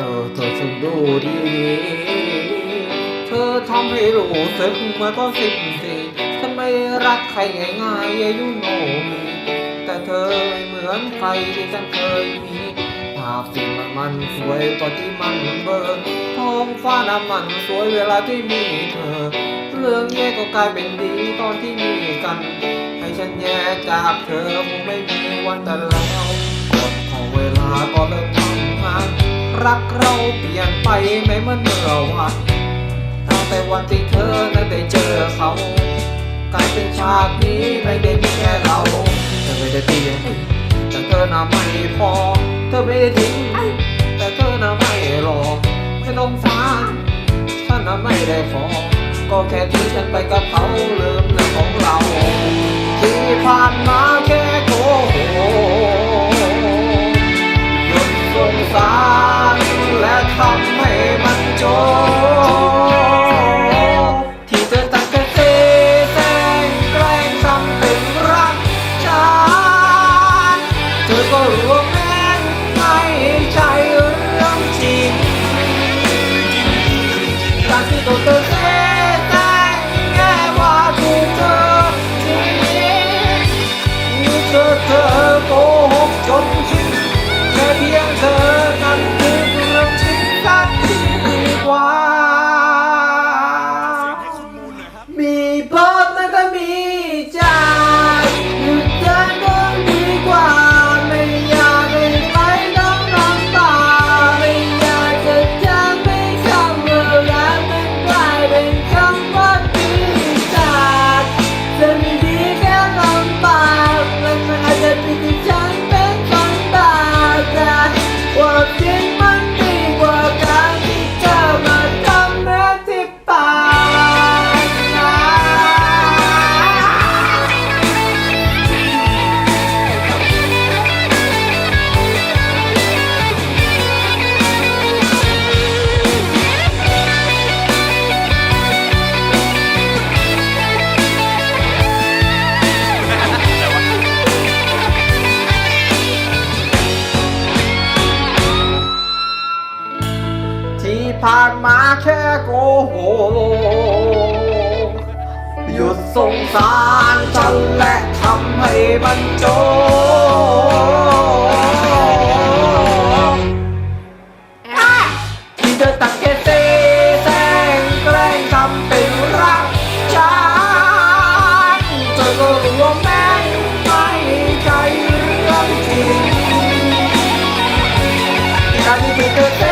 ต่อต่อฉันดูดี เธอทำให้รู้สึกมาองสิ้นสิฉันไม่รักใครง่ายๆอายุโนมีแต่เธอไม่เหมือนใครที่ฉันเคยมีภาพสิ่งมันสวยตอนที่มันเบิกท้องฟ้าน้ำมันสวยเวลาที่มีเธอ เรื่องแย่ก็กลายเป็นดีตอนที่มีกัน ให้ฉันแย่จากเธอคงไม่มีวันแต่แล้วกฎของเวลาก็เริ่มทำงาน รักเราเปลี่ยนไปไม่เหมือนเมื่อวานตั้งแต่วันที่เธอนั้นได้เจอเขากลายเป็นฉากนี้ไม่ได้มีแค่เราเธอไม่ได้เพียงแต่เธอน่ะไม่พอ เธอไม่ได้ทิ้งแต่เธอน่ะไม่รอไม่ต้องสารฉันน่ะไม่ได้ขอก็แค่ที่ฉันไปกับเขาลืมเรื่องของเรา ที่ผ่านมาแค่ ว่าแม่งไม่ใช่เรื่องจริงการที่ตัวเธอเสียใจแค่ว่าถูกเธอทิ้งมีเธอเธอโกหกจนชินแค่เพียงเธอนั้นคือเรื่องจริงกันดีกว่ามีพานมาแค่โกหกหยุดสงสารฉันและทำให้มันจบที่เธอตักแค่เซแซงแกล้งทำเป็นรักฉันเธอก็รู้ว่าแม่ไม่ใช่เรื่องจริงการที่เธอ